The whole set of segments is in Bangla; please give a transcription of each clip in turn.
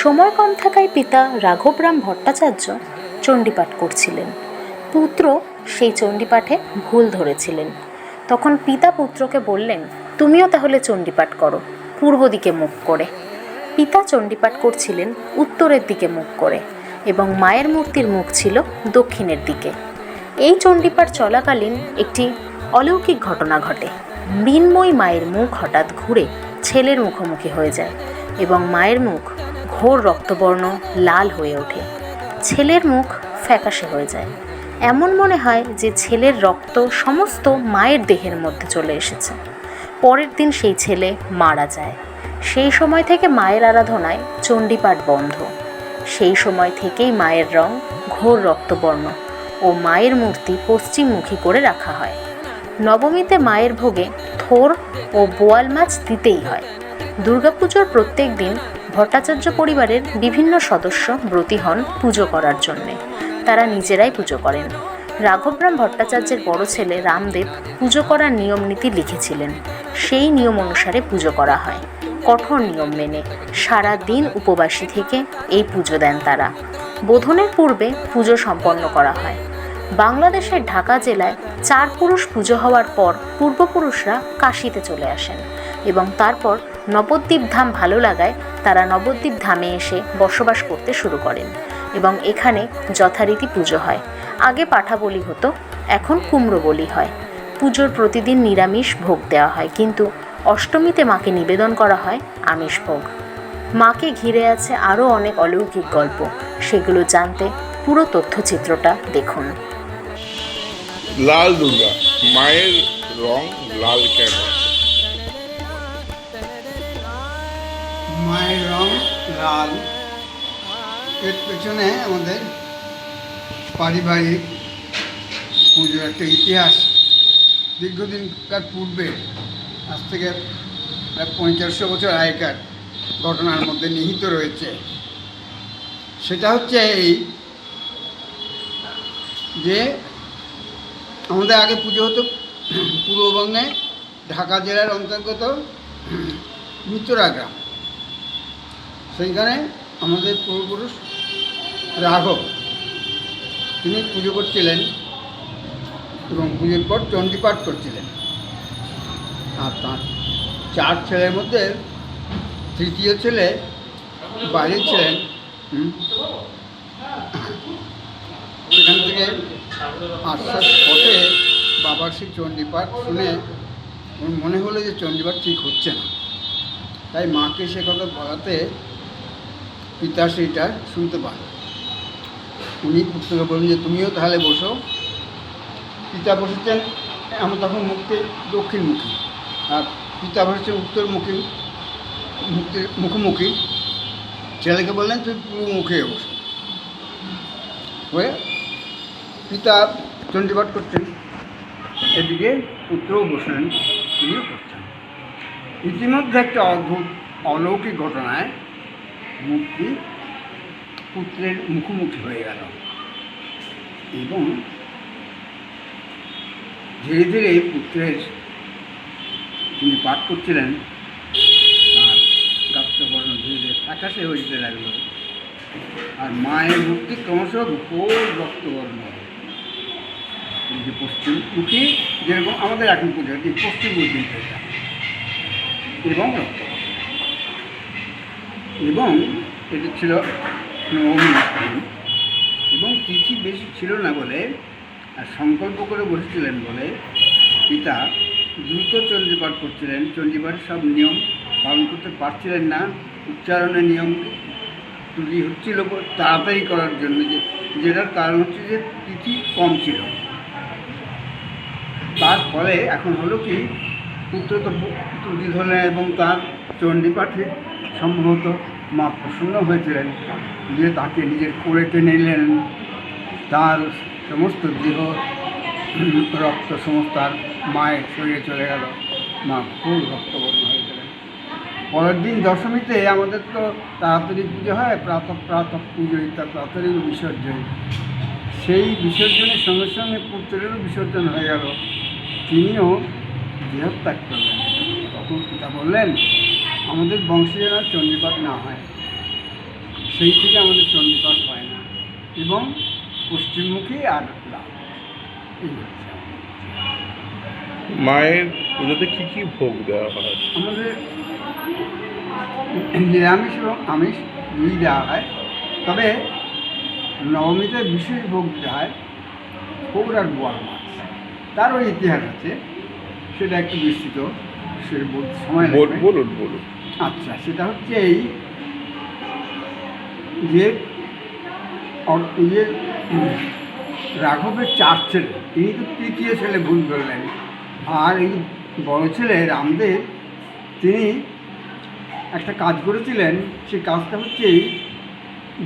সময় কম থাকায় পিতা রাঘবরাম ভট্টাচার্য চণ্ডীপাঠ করছিলেন। পুত্র সেই চণ্ডীপাঠে ভুল ধরেছিলেন। তখন পিতা পুত্রকে বললেন, তুমিও তাহলে চণ্ডীপাঠ করো, পূর্ব দিকে মুখ করে। পিতা চণ্ডীপাঠ করছিলেন উত্তরের দিকে মুখ করে এবং মায়ের মূর্তির মুখ ছিল দক্ষিণের দিকে। এই চণ্ডীপাঠ চলাকালীন একটি অলৌকিক ঘটনা ঘটে। মৃন্ময়ী মায়ের মুখ হঠাৎ ঘুরে ছেলের মুখোমুখি হয়ে যায় এবং মায়ের মুখ ঘোর রক্তবর্ণ লাল হয়ে ওঠে। ছেলের মুখ ফ্যাকাশে হয়ে যায়। এমন মনে হয় যে ছেলের রক্ত সমস্ত মায়ের দেহের মধ্যে চলে এসেছে। পরের দিন সেই ছেলে মারা যায়। সেই সময় থেকে মায়ের আরাধনায় চণ্ডীপাঠ বন্ধ। সেই সময় থেকেই মায়ের রং ঘোর রক্তবর্ণ ও মায়ের মূর্তি পশ্চিমমুখী করে রাখা হয়। নবমীতে মায়ের ভোগে থোর ও বোয়াল মাছ দিতেই হয়। দুর্গাপুজোর প্রত্যেক দিন ভট্টাচার্য পরিবারের বিভিন্ন সদস্য ব্রতী হন পুজো করার জন্যে। তারা নিজেরাই পুজো করেন। রাঘবরাম ভট্টাচার্যের বড় ছেলে রামদেব পুজো করার নিয়ম নীতি লিখেছিলেন। সেই নিয়ম অনুসারে পুজো করা হয়। কঠোর নিয়ম মেনে সারা দিন উপবাসী থেকে এই পুজো দেন তারা। বোধনের পূর্বে পুজো সম্পন্ন করা হয়। বাংলাদেশের ঢাকা জেলায় চার পুরুষ পুজো হওয়ার পর পূর্বপুরুষরা কাশিতে চলে আসেন। এবং তারপর নবদ্বীপ ধাম ভালো লাগায় তারা নবদ্বীপ ধামে এসে বসবাস করতে শুরু করেন এবং এখানে যথারীতি পুজো হয়। আগে পাঠা বলি হতো, এখন কুমড়ো বলি হয়। পুজোর প্রতিদিন নিরামিষ ভোগ দেওয়া হয়, কিন্তু অষ্টমীতে মাকে নিবেদন করা হয় আমিষ ভোগ। মাকে ঘিরে আছে আরও অনেক অলৌকিক গল্প, সেগুলো জানতে পুরো তথ্যচিত্রটা দেখুন। লাল দুর্গা, মায়ের রং লাল কেন? মায়ের রং লাল। এর পেছনে আমাদের পারিবারিক পুজোর একটা ইতিহাস। দীর্ঘদিনকার পূর্বে, আজ থেকে প্রায় পঞ্চাশশো বছর আগেকার ঘটনার মধ্যে নিহিত রয়েছে। সেটা হচ্ছে এই যে আমাদের আগে পুজো হতো পূর্ববঙ্গে ঢাকা জেলার অন্তর্গত মিত্রা গ্রাম। সেইখানে আমাদের পূর্বপুরুষ রাঘব, তিনি পুজো করছিলেন এবং পুজোর পর চণ্ডীপাঠ করছিলেন। আর তার চার ছেলের মধ্যে তৃতীয় ছেলে বাইরে ছিলেন সেখান থেকে আশ্বাস পথে বাবার সেই চণ্ডীপাঠ শুনে মনে হলো যে চণ্ডীপাঠ ঠিক হচ্ছে না। তাই মাকে সে কথা বলাতে পিতা সেইটা শুনতে পান। উনি পুত্রকে বললেন যে, তুমিও তাহলে বসো। পিতা বসেছেন আমার তখন মুক্তি, দক্ষিণমুখী। আর পিতা বসেছেন উত্তরমুখী মুক্তির মুখোমুখি। ছেলেকে বললেন তুই পূর্ব মুখে বসো। হয়ে পিতা চণ্ডীপাঠ করছেন। এদিকে পুত্রও বসলেন, তিনিও করছেন। ইতিমধ্যে একটা অদ্ভুত অলৌকিক ঘটনায় মূর্তি পুত্রের মুখোমুখি হয়ে গেল। এবং ধীরে ধীরে পুত্রের তিনি পাঠ করছিলেন আর গাত্রবর্ণ ধীরে ধীরে ফ্যাকাশে হয়ে যেতে লাগল। আর মায়ের মূর্তি ক্রমশ ঘোর রক্তবর্ণ। যে পশ্চিমমুখী যেরকম আমাদের এখন পুজো পশ্চিমমুখী এবং রক্তবর্ণ এবং এটি ছিল নবমী এবং তিথি বেশি ছিল না বলে আর সংকল্প করে বসেছিলেন বলে পিতা দ্রুত চণ্ডীপাঠ করছিলেন। চণ্ডীপাঠের সব নিয়ম পালন করতে পারছিলেন না। উচ্চারণের নিয়ম ত্রুটি হচ্ছিল তাড়াতাড়ি করার জন্য যে যেটার কারণ হচ্ছে যে তিথি কম ছিল। তার ফলে এখন হলো কি পুত্র তো ধরলেন এবং তার চণ্ডীপাঠে সম্ভবত মা প্রসন্ন হয়েছিলেন, যে তাকে নিজের কোলে টেনে নিলেন। তার সমস্ত দেহ, রক্ত সমস্ত আর মায়ের শরীরে চলে গেল। মা খুব রক্তবর্ণ হয়ে গেলেন পরের দিন দশমীতে আমাদের তো তাড়াতাড়ি পুজো হয়, প্রাতঃ প্রাতঃ পুজো ইত্যাদি, তাড়াতাড়ি বিসর্জন। সেই বিসর্জনের সঙ্গে সঙ্গে পুত্রেরও বিসর্জন হয়ে গেল। তিনিও দেহত্যাগ করলেন তখন পিতা বললেন আমাদের বংশে যেন চণ্ডীপাঠ না হয় সেই থেকে আমাদের চণ্ডীপাঠ হয় না এবং পশ্চিমমুখী আর এই মায়ের পুজোতে কি কি ভোগ দেওয়া হয়? আমাদের নিরামিষ এবং আমিষ দুই দেওয়া হয় তবে নবমীতে বিশেষ ভোগ দেওয়া হয় পৌর আর বোয়াল মাছ। তারও ইতিহাস আছে। সেটা একটু বিস্তৃত সে সময় বলুন বলুন। আচ্ছা সেটা হচ্ছে এই যে রাঘবের চার ছেলে তিনি তো তৃতীয় ছেলে ভুল করলেন। আর এই বড় ছেলে রামদেব তিনি একটা কাজ করেছিলেন সেই কাজটা হচ্ছে এই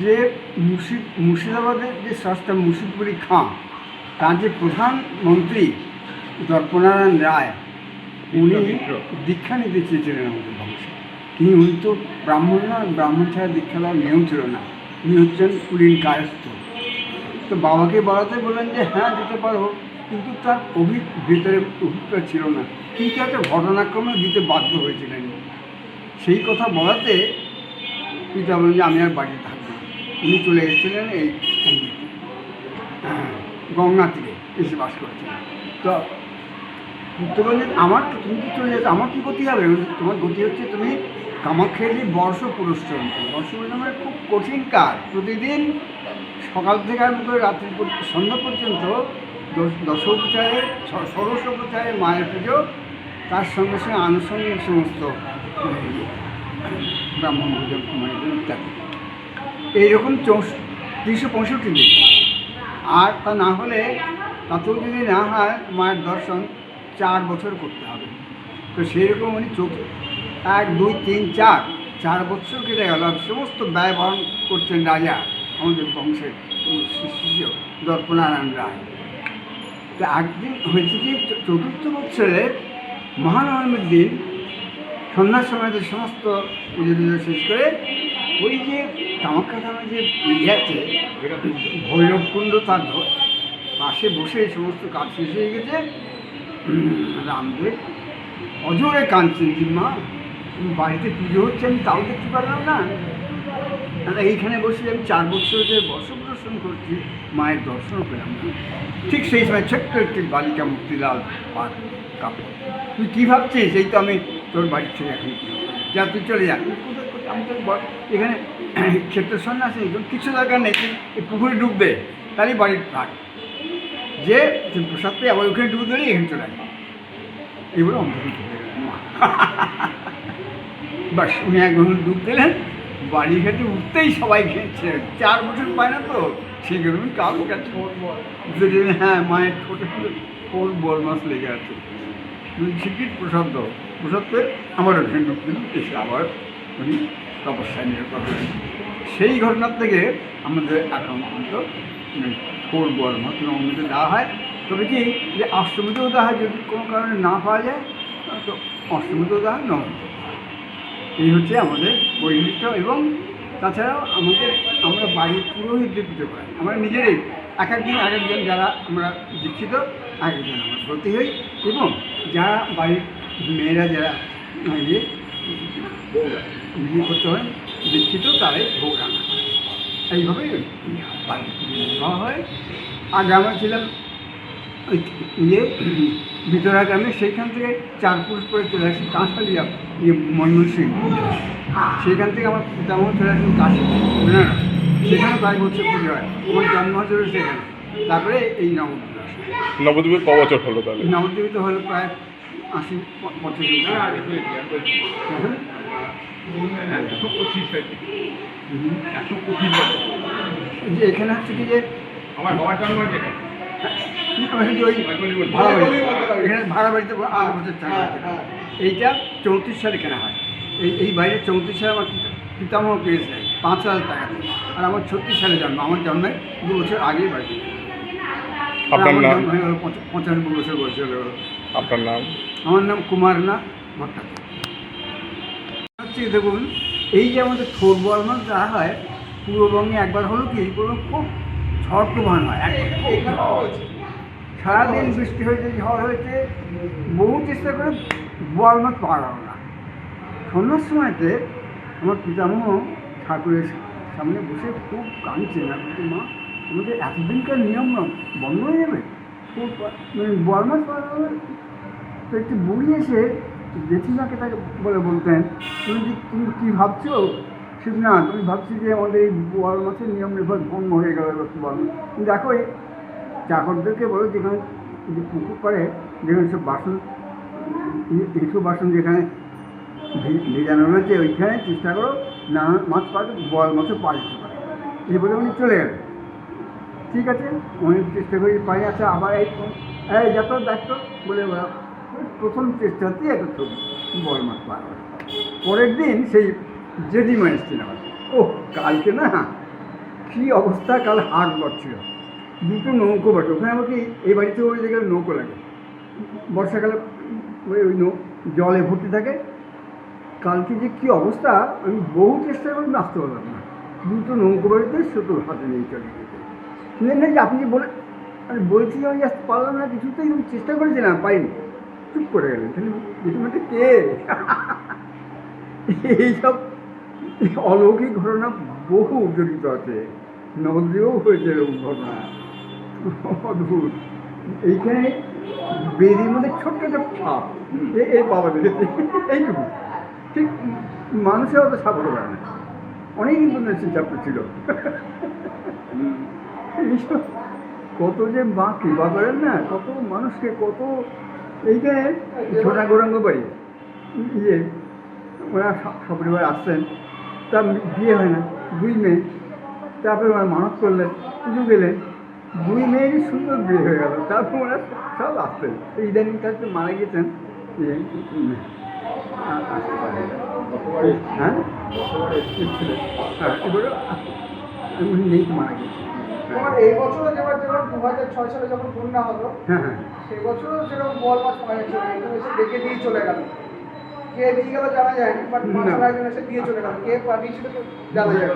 যে মুর্শিদ মুর্শিদাবাদের যে সস্তা মুর্শিদপুরি খাঁ তার যে প্রধানমন্ত্রী দর্পনারায়ণ রায় উনি দীক্ষা নিতে চেয়েছিলেন আমাদের বংশে তিনি উনি তো ব্রাহ্মণ না ব্রাহ্মণ ছাড়া দীক্ষা দেওয়ার নিয়ম ছিল না। উনি হচ্ছেন কুলীন কায়স্থ তো বাবাকে বলাতে বললেন যে হ্যাঁ দিতে পারো কিন্তু তার অভি ভেতরে অভিপ্রায় ছিল না। কিন্তু একটা ঘটনাক্রমে দিতে বাধ্য হয়েছিলেন। সেই কথা বলাতে পিতা বললেন যে আমি আর বাড়িতে থাকব। উনি চলে এসেছিলেন এই হ্যাঁ, গঙ্গা তীরে এসে বাস করেছিলেন। তো তো আমার তুমি কি চলে যাচ্ছ, আমার কী গতি হবে? তোমার গতি হচ্ছে তুমি কামাখ্যালি বর্ষ পুরস্চরণ করো বর্ষ পুরস্চরণ মানে খুব কঠিন কাজ। প্রতিদিন সকাল থেকে আরম্ভ করে রাত্রি সন্ধ্যা পর্যন্ত দশ- দশোপচারে ষোড়শোপচারে মায়ের পুজো, তার সঙ্গে সঙ্গে আনুষঙ্গিক সমস্ত ব্রাহ্মণ পুজো ইত্যাদি। এইরকম চৌষ, তিনশো পঁয়ষট্টি দিন। আর তা না হলে তাতেও যদি না হয় মায়ের দর্শন চার বছর করতে হবে। তো সেই রকম উনি চোখ এক, দুই, তিন, চার চার বছর কেটে গেল। সমস্ত ব্যয় বহন করছেন রাজা আমাদের বংশের শিষ্য দর্পনারায়ণ রায়। তো একদিন হয়েছে কি চতুর্থ বছরে মহানবমীর দিন সন্ধ্যার সময় যে সমস্ত পুজো টুজো শেষ করে ওই যে কামাখ্যা ধামে যে ইয়ে আছে, ভৈরবকুণ্ড তার পাশে বসে সমস্ত কাজ শেষ হয়ে গেছে। রামদেব, অজরে কাঁদছেন যে মা? বাড়িতে পুজো হচ্ছে, আমি তাও দেখতে পারলাম না। দাদা, এইখানে বসে আমি চার বছর যে বর্ষ দর্শন করছি, মায়ের দর্শন পেলাম ঠিক সেই সময় ছোট্ট একটি বালিকা মুক্তিলাল পাক কাপড় তুই কী ভাবছিস? এই তো আমি তোর বাড়ির ছেড়ে এখন। যা, তুই চলে যা। আমি তো এখানে ক্ষেত্র সন্ন্যাসী কিছু দরকার নেই, তুই এই পুকুরে ডুববে তাহলে বাড়ির থাক যে তুই প্রসাদ পেয়ে আবার ওখানে ডুব দিলে এখানে চলে আসবে এগুলো অন্তর্ভুক্ত বাস, উনি এক গ্রহণ ডুব দিলেন বাড়ি ঘাটে উঠতেই সবাই খেয়েছে। চার বছর পায় না তো, সেই কারণে কারও কাছে হ্যাঁ মায়ের ঠোঁটে কোন বল মাছ লেগে আছে। তুমি শিখির প্রসাদ দাও। প্রসাদ পেয়ে আমার ওখানে ডুব দিলেন এসে আবার উনি তপস্যায় নিয়ে সেই ঘটনার থেকে আমাদের এখন পর্যন্ত কোর বল মাছ নবমীতে দেওয়া হয়, তবে কি যে অষ্টমীতেও দেওয়া হয়, যদি কোনো কারণে না পাওয়া যায়, তো অষ্টমীতেও দেওয়া হয় হয়। এই হচ্ছে আমাদের বৈশিষ্ট্য এবং তাছাড়াও আমাদের, আমরা বাড়ির পুরোহিতদের পুজো করাই আমরা নিজেরাই এক একদিন এক একজন যারা আমরা দীক্ষিত, এক একজন আমরা ভর্তি হই এবং যারা বাড়ির মেয়েরা যারা ইয়ে বিয়ে করতে হয়, দীক্ষিত, তারাই ভোগ। এইভাবেই হয়। আগে আমরা ছিলাম ওই ইয়ে বিতরা গ্রামে সেইখান থেকে চার পুরুষ করে চলে আসি কাঁসালিয়া ইয়ে ময়মনসিং সেইখান থেকে আমার তেমন চলে আসেন কাশি সেখানে কয়েক বছর পুজো হয়। আমার জন্ম হচ্ছে সেখানে। তারপরে এই নবদ্বীপ নবদ্বীপে ক বছর হলো তাহলে? নবদ্বীপে তো হলো প্রায় আশি পঁচাশি বছর। হুম। এই যে এখানে হচ্ছে কি যে আমার বাবার জন্ম ভাড়া এখানে ভাড়া বাড়িতে আট বছর থাকা এইটা চৌত্রিশ সালে কেনা হয়। এই এই বাইরে চৌত্রিশ সালে আমার পিতামহ পেয়েছে পাঁচ হাজার টাকা আর আমার ছত্রিশ সালে জন্ম। আমার জন্মের দু বছর আগেই বাড়ি আর আপনার আমার নাম? জন্ম হয়ে গেল পঁচানব্বই বছর বয়স হয়ে গেল। আপনার নাম? আমার নাম কুমারনাথ ভট্টাচার্য। হচ্ছে দেখুন এই যে আমাদের বল মাছ দেওয়া হয় পূর্ববঙ্গে একবার হলো কি পুরো খুব ঝড় তুফান হয়। সারাদিন বৃষ্টি হয়েছে ঝড় হয়েছে বহু চেষ্টা করে বোয়াল মাছ পাওয়া গেল না সন্ধ্যার সময়তে আমার পিতামহ ঠাকুরের সামনে বসে খুব কাঁদছে না বলছে, মা আমাদের এতদিনকার নিয়ম বন্ধ হয়ে যাবে মানে বোয়াল মাছ পাওয়া যাবে। তো একটি বুড়ি এসে জেঠিমাকে তাকে বলে বলতেন। তুমি যে তুমি কী ভাবছ? ঠিক না তুমি ভাবছি যে আমাদের এই বোয়াল মাছের নিয়ম নির্ভর ভঙ্গ হয়ে গেল কি বলো দেখো এই চাকরদেরকে বলো যেখানে যে পুকুর পাড়ে যেখানে সব বাসন এই- এইসব বাসন যেখানে ভেজানো রয়েছে, ওইখানে চেষ্টা করো নানা মাছ পাবে বোয়াল মাছও পাওয়া যেতে পারে। এই বলে উনি চলে গেলেন ঠিক আছে অনেক চেষ্টা করি পাই আছে আবার এই এই যত দেখতো বলে। প্রথম চেষ্টাতেই একটা ছবি পাওয়া গেল। পরের দিন সেই জেডিমা এসছিল আমার ও কালকে না? কী অবস্থা? কাল হাট ছিল দুটো নৌকো বাটে। ওখানে আমাকে এই বাড়িতে ওই জায়গায় নৌকো লাগে। বর্ষাকালে ওই ওই নৌ জলে ভর্তি থাকে। কালকে যে কী অবস্থা? আমি বহু চেষ্টা করে নাচতে পারলাম না। দুটো নৌকো বাড়িতে শুধু হাতে নিয়ে চলে গেছে। না যে আপনি বলে আমি বলছি আমি আসতে পারলাম না, কিছুতেই চেষ্টা করেছিলাম পাইনি চুপ করে গেলেন। তাহলে যেটুকুতে কে? এইসব অলৌকিক ঘটনা বহু জড়িত আছে। নদীও হয়েছে এরকম ঘটনা। অদ্ভুত। এইখানে বেরির মধ্যে ছোট্ট একটা এ- এই বাবা দেখেছে এইটুকু। ঠিক মানুষের অত সাপ হতে পারে না। অনেক ইন্টারন্যাশনাল চাপটা ছিল। কত যে মা কৃপা করেন না কত মানুষকে কত এইখানে ছোটা গৌরাঙ্গ বাড়ি? ইয়ে ওরা সপরিবার আসছেন। তা বিয়ে হয় না দুই মেয়ে। তারপরে ওরা মানত করলেন পুজো গেলেন দুই মেয়েরই সুন্দর বিয়ে হয়ে গেল। তারপর ওরা সব আসতেন ইদানিং কাছে মারা গেছেন। যে উম, আর আসতে পারে না। হ্যাঁ হ্যাঁ এবারে উনি নেই মারা গেছেন। তোমার এই বছরও যেবার যেবার দু হাজার ছয় সালে যখন বন্যা হলো হ্যাঁ হ্যাঁ। সেই বছরও সেরকম বল মাছ পাওয়া যাচ্ছিল এসে ডেকে দিয়ে চলে গেল। কে দিয়ে গেল জানা যায়নি বাট মাছ দিয়ে চলে গেল। কে পাঠিয়েছিল জানা যায়।